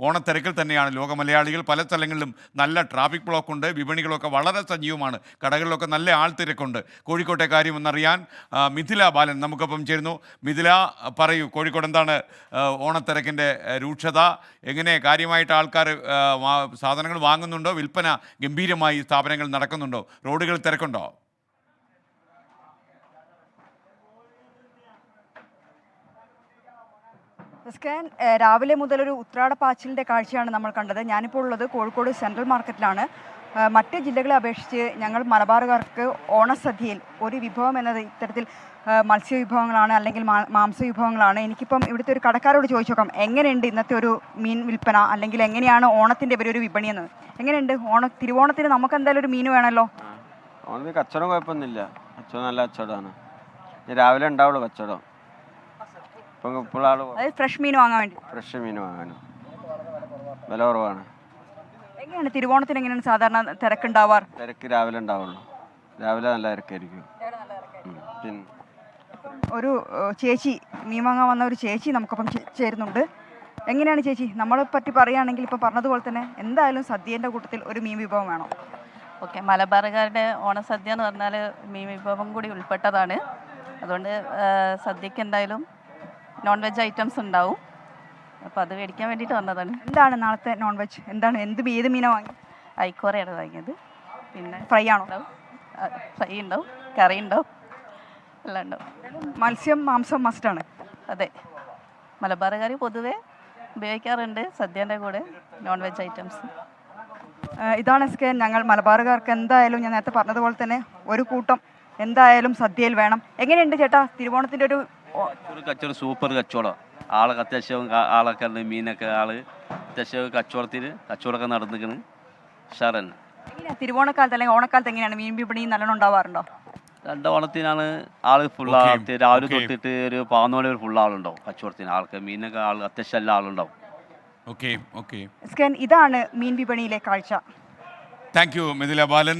ഓണത്തിരക്കിൽ തന്നെയാണ്. ലോക മലയാളികൾ പല സ്ഥലങ്ങളിലും നല്ല ട്രാഫിക് ബ്ലോക്ക് ഉണ്ട്. വിപണികളൊക്കെ വളരെ സജീവമാണ്. കടകളിലൊക്കെ നല്ല ആൾത്തിരക്കുണ്ട്. കോഴിക്കോട്ടെ കാര്യം ഒന്നറിയാൻ ആ, മിഥില ബാലൻ നമുക്കൊപ്പം ചേരുന്നു. മിഥില പറയൂ കോഴിക്കോട് എന്താണ് ഓണത്തിരക്കിന്റെ രൂക്ഷത? എങ്ങനെ കാര്യമായിട്ട് ആൾക്കാർ സാധനങ്ങൾ വാങ്ങുന്നുണ്ടോ? വിൽപ്പന ഗംഭീരമായി സ്ഥാപനങ്ങൾ നടക്കുന്നുണ്ടോ? റോഡുകൾ തിരക്കുണ്ടോ? സ്കാൻ ഏഹ് രാവിലെ മുതൽ ഒരു ഉത്രാട പാച്ചിലിന്റെ കാഴ്ചയാണ് നമ്മൾ കണ്ടത്. ഞാനിപ്പോൾ ഉള്ളത് കോഴിക്കോട് സെൻട്രൽ മാർക്കറ്റിലാണ്. മറ്റ് ജില്ലകളെ അപേക്ഷിച്ച് ഞങ്ങൾ മലബാറുകാർക്ക് ഓണസദ്യയിൽ ഒരു വിഭവം എന്നത് ഇത്തരത്തിൽ മത്സ്യ മത്സ്യവിഭവങ്ങളാണ് അല്ലെങ്കിൽ മാംസ വിഭവങ്ങളാണ് എനിക്കിപ്പം ഇവിടുത്തെ ഒരു കടക്കാരോട് ചോദിച്ചു നോക്കാം എങ്ങനെയുണ്ട് ഇന്നത്തെ ഒരു മീൻ വിൽപ്പന? അല്ലെങ്കിൽ എങ്ങനെയാണ് ഓണത്തിന്റെ ഇവരൊരു വിപണി എന്ന്? എങ്ങനെയുണ്ട്? ഓണ തിരുവോണത്തിന് നമുക്ക് എന്തായാലും ഒരു മീൻ വേണമല്ലോ? ഓണത്തിന് കച്ചവടം കുഴപ്പമൊന്നുമില്ല. കച്ചവടം നല്ല കച്ചവടമാണ്. രാവിലെ ഉണ്ടാവുള്ളൂ കച്ചവടം. ഇപ്പം ഇപ്പോൾ അതായത് ഫ്രഷ് മീൻ വാങ്ങാൻ വേണ്ടി. ഫ്രഷ് മീൻ വാങ്ങാനും? വില കുറവാണ്. എങ്ങനെയാണ് തിരുവോണത്തിന് എങ്ങനെയാണ് സാധാരണ തിരക്കുണ്ടാവാറ്? തിരക്ക് രാവിലെ ഉണ്ടാവുള്ളൂ. രാവിലെ നല്ല തിരക്കായിരിക്കും. ഉം. പിന്നെ? ഒരു ഏഹ്, ചേച്ചി മീൻ വാങ്ങാൻ വന്ന ഒരു ചേച്ചി നമുക്കൊപ്പം ചേ- ചേരുന്നുണ്ട്. എങ്ങനെയാണ് ചേച്ചി? നമ്മളെ പറ്റി പറയുകയാണെങ്കിൽ ഇപ്പം പറഞ്ഞതുപോലെ തന്നെ എന്തായാലും സദ്യേന്റെ കൂട്ടത്തിൽ ഒരു മീൻ വിഭവം വേണം. ഓക്കെ മലബാറുകാരുടെ ഓണസദ്യ എന്ന് പറഞ്ഞാൽ മീൻ വിഭവം കൂടി ഉൾപ്പെട്ടതാണ്. അതുകൊണ്ട് ആ, സദ്യക്ക് എന്തായാലും നോൺ വെജ് ഐറ്റംസ് ഉണ്ടാവും. അപ്പോൾ അത് മേടിക്കാൻ വേണ്ടിയിട്ട് വന്നതാണ്. എന്താണ് നാളത്തെ നോൺ വെജ് എന്താണ്? എന്ത് ഏത് മീനാണ് വാങ്ങി ഐക്കോറയാണ് വാങ്ങിയത്. പിന്നെ ഫ്രൈ ആണോ? ഉണ്ടാവും ഫ്രൈ ഉണ്ടാവും. കറി ഉണ്ടാവും. എല്ലാം ഉണ്ടാവും. മത്സ്യം മാംസം മസ്റ്റാണ് അതെ. മലബാർ കറി പൊതുവെ ഉപയോഗിക്കാറുണ്ട്. സദ്യന്റെ കൂടെ നോൺ വെജ് ഐറ്റംസ് ഇതാണ് എസ് കെ ഞങ്ങൾ മലബാറുകാർക്ക് എന്തായാലും ഞാൻ നേരത്തെ പറഞ്ഞതുപോലെ തന്നെ ഒരു കൂട്ടം എന്തായാലും സദ്യയിൽ വേണം. എങ്ങനെയുണ്ട് ചേട്ടാ? തിരുവോണത്തിന്റെ ഒരു കച്ചവടം സൂപ്പർ കച്ചവടം. ആളൊക്കെ അത്യാവശ്യം ആളൊക്കെ ഉണ്ട് മീനൊക്കെ ആൾ. അത്യാവശ്യം കച്ചവടത്തിൽ കച്ചവടമൊക്കെ നടന്നിക്കണ്. ഉഷാറന്നെ. തിരുവോണക്കാലത്ത് അല്ലെങ്കിൽ ഓണക്കാലത്ത് എങ്ങനെയാണ്? മീൻ വിപണി നല്ലോണം ഉണ്ടാവാറുണ്ടോ? രണ്ട് ഓണത്തിനാണ് ആൾ ഫുൾ ആളത്ത് രാവിലെ തൊട്ടിട്ട് ഒരു പാന്നോടെ ഒരു ഫുൾ ആളുണ്ടാവും കച്ചവടത്തിന്. ആൾക്ക് മീനൊക്കെ ആൾ അത്യാവശ്യം എല്ലാ ആളുണ്ടാവും. Okay okay. സ്കാൻ ഇതാണ് മീൻ വിപണിയിലെ കാഴ്ച. Thank you Mithila Balan.